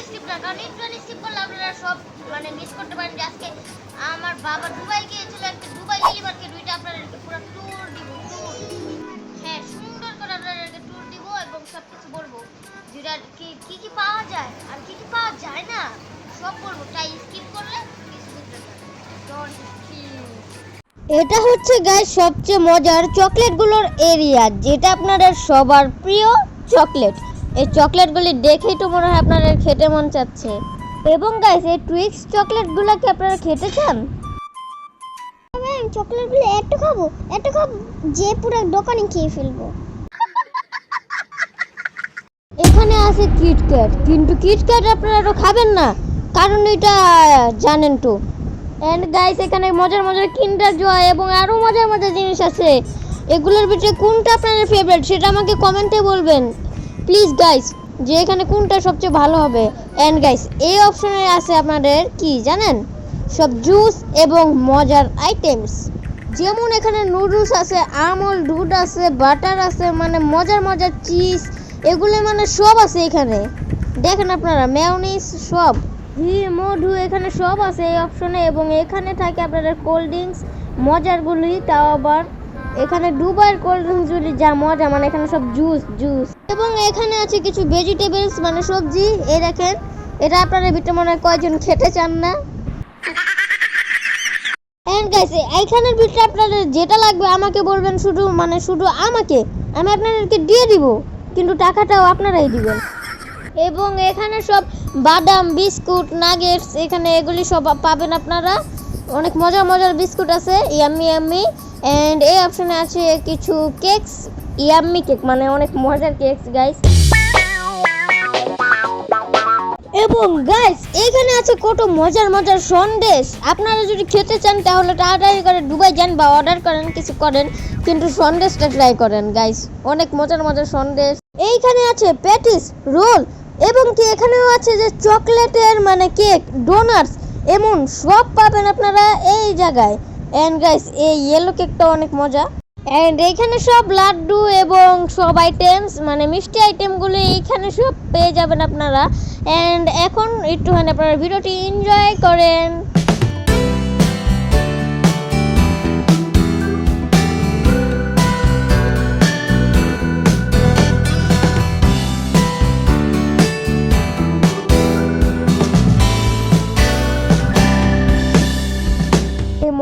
আপনারা কারণ একটুখানি স্কিপ করলে আপনারা সব মানে মিস করতে পারেন যে আজকে আমার বাবা দুবাই গিয়েছিল, একটা দুবাই লিলি মার্কেট ওইটা আপনাদেরকে পুরো ট্যুর দিব ট্যুর হ্যাঁ সুন্দর করে আপনাদেরকে ট্যুর দিব এবং সব কিছু বলব যেটা কি কি কি পাওয়া যায়, আর কি কি পাওয়া যায় না, সব বলব তাই স্কিপ করলে এটা হচ্ছে গাইস সবচেয়ে মজার চকলেটগুলোর এরিয়া যেটা আপনাদের সবার প্রিয় চকলেট এই চকলেটগুলি দেখেই তো মনে হয় আপনাদের খেতে মন চাচ্ছে। এবং গাইস এই টুইক্স চকলেটগুলো কি আপনারা খেতে চান? চকলেটগুলো একটু খাব একটু খাব যে পুরো দোকানে খেয়ে ফেলব। এখানে আছে কিটক্যাট কিন্তু কিটক্যাট আপনারা তো খাবেন না কারণ এটা জানেন তো। এন্ড গাইস এখানে মজার মজার কিন্ডার জয় এবং আরও মজার মজার জিনিস আছে। এগুলোর ভিতরে কোনটা আপনাদের ফেভারিট সেটা আমাকে কমেন্টে বলবেন। প্লিজ গাইস যে এখানে কোনটা সবচেয়ে ভালো হবে? অ্যান্ড গাইস এই অপশনে আছে আপনাদের কি জানেন? সব জুস এবং মজার আইটেমস যেমন এখানে নুডলস আছে, আমল, দুধ আছে বাটার আছে মানে মজার মজার চিজ এগুলো মানে সব আছে এখানে। দেখেন আপনারা মেয়নিজ সব। ঘি, মধু, এখানে সব আছে এই অপশনে এবং এখানে থাকে আপনাদের কোল্ড ড্রিঙ্কস মজারগুলি, তাও আবার এখানে ডুবার কোল্ড ড্রিঙ্কস গুলি যা মজা মানে এখানে সব জুস জুস এবং এখানে আছে কিছু ভেজিটেবলস মানে সবজি। এই দেখেন, এটা আপনারা ভিতরে মনে হয় কয়জন খেতে চান না? এন্ড এইখানের ভিতরে আপনাদের যেটা লাগবে, আমাকে বলবেন শুধু মানে শুধু আমাকে। আমি আপনাদেরকে দিয়ে দিব, কিন্তু টাকাটাও আপনারাই দিবেন। এবং এখানে সব বাদাম, বিস্কুট নাগেটস এখানে এগুলি সব পাবেন আপনারা। অনেক মজার মজার বিস্কুট আছে ইয়াম্মি ইয়াম্মি এন্ড এই অপশনে আছে কিছু কেকস ইয়াম্মি কেক মানে অনেক মজার কেকস গাইস এবং গাইস এখানে আছে কত মজার মজার সন্দেশ। আপনারা যদি খেতে চান, তাহলে তাড়াতাড়ি করে দুবাই যান বা অর্ডার করেন, কিছু করেন, কিন্তু সন্দেশটা ট্রাই করেন গাইস অনেক মজার মজার সন্দেশ। এইখানে আছে প্যাটিস রোল এবং কি এখানেও আছে যে চকলেটের মানে কেক ডোনাটস এমন সব পাবেন আপনারা এই জায়গায়। এন্ড গাইস এই ইয়েলো কেকটা অনেক মজা। এন্ড এখানে সব লাড্ডু এবং সব আইটেমস মানে মিষ্টি আইটেমগুলো এইখানে সব পেয়ে যাবেন আপনারা। এন্ড এখন একটুখানি আপনারা ভিডিওটি এনজয় করেন।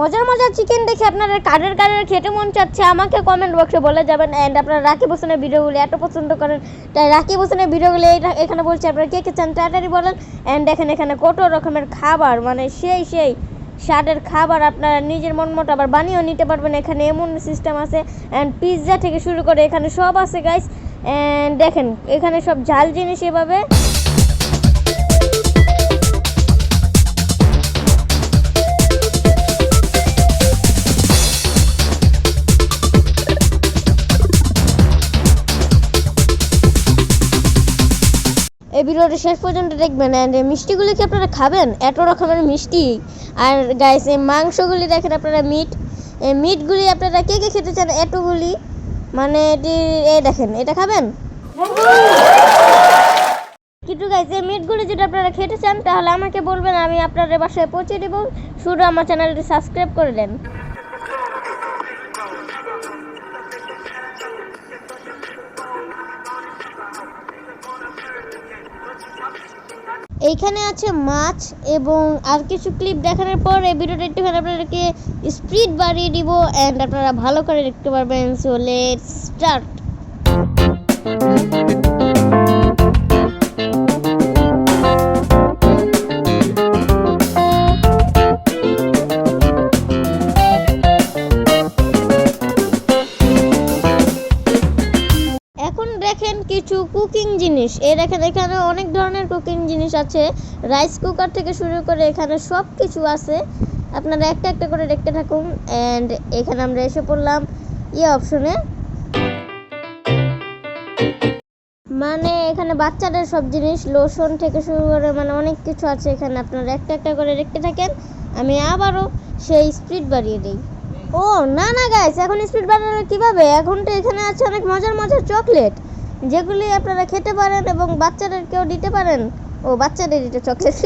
মজার মজার চিকেন দেখে আপনাদের কারের কারের খেতে মন চাচ্ছে, আমাকে কমেন্ট বক্সে বলে যাবেন অ্যান্ড আপনারা রাকিব হোসেনের ভিডিওগুলো এত পছন্দ করেন। তাই রাকিব হোসেনের ভিডিওগুলো এখানে বলছি, আপনারা কে কে চান তাড়াতাড়ি বলেন। অ্যান্ড দেখেন এখানে কত রকমের খাবার মানে সেই সেই স্বাদের খাবার আপনারা নিজের মন মতো আবার বানিয়েও নিতে পারবেন। এখানে এমন সিস্টেম আছে অ্যান্ড পিৎজা থেকে শুরু করে এখানে সব আছে গাইস অ্যান্ড দেখেন, এখানে সব ঝাল জিনিস এভাবে। এই ভিডিওটা শেষ পর্যন্ত দেখবেন অ্যান্ড মিষ্টিগুলি কি আপনারা খাবেন? এত রকমের মিষ্টি। আর গাইস এই মাংসগুলি দেখেন আপনারা মিট এই মিটগুলি আপনারা কে কে খেতে চান এতগুলি মানে এটি, এই দেখেন, এটা খাবেন? কিন্তু গাইস এই মিটগুলি যদি আপনারা খেতে চান, তাহলে আমাকে বলবেন, আমি আপনাদের বাসায় পৌঁছে দেবো। শুধু আমার চ্যানেলটি সাবস্ক্রাইব করে দেন। এইখানে আছে মাছ এবং আর কিছু ক্লিপ দেখানোর পর এই ভিডিওটা একটুখানি আপনাদেরকে স্পিড বাড়িয়ে দিব অ্যান্ড আপনারা ভালো করে দেখতে পারবেন। সো লেটস স্টার্ট কুকিং জিনিস। এই দেখেন এখানে অনেক ধরনের কুকিং জিনিস আছে। রাইস কুকার থেকে শুরু করে এখানে সব কিছু আছে। আপনারা একটা একটা করে দেখতে থাকুন। অ্যান্ড এখানে আমরা এসে পড়লাম ইয়ে অপশনে মানে এখানে বাচ্চাদের সব জিনিস লোশন থেকে শুরু করে মানে অনেক কিছু আছে এখানে। আপনারা একটা একটা করে দেখতে থাকেন। আমি আবারও সেই স্পিড বাড়িয়ে দিই। ও, না না গাইস এখন স্পিড বাড়ানো কীভাবে? এখন তো এখানে আছে অনেক মজার মজার চকলেট। যেগুলি আপনারা খেতে পারেন এবং বাচ্চাদেরকেও দিতে পারেন। ও বাচ্চাদের দিতে চকলেট।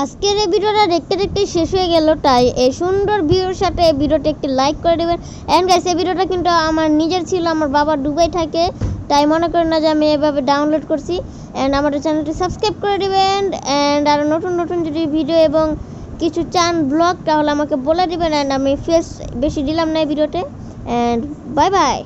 আজকের এই ভিডিওটা দেখতে দেখতে শেষ হয়ে গেল, তাই এই সুন্দর ভিডিওর সাথে এই ভিডিওটা একটি লাইক করে দেবেন। অ্যান্ড গাইস এই ভিডিওটা কিন্তু আমার নিজের ছিল, আমার বাবা দুবাই থাকে, তাই মনে করেন না যে আমি এভাবে ডাউনলোড করছি। অ্যান্ড আমাদের চ্যানেলটি সাবস্ক্রাইব করে দেবেন অ্যান্ড আরও নতুন নতুন যদি ভিডিও এবং কিছু চান ব্লগ তাহলে আমাকে বলে দেবেন অ্যান্ড আমি ফেস বেশি দিলাম না এই ভিডিওতে। And bye bye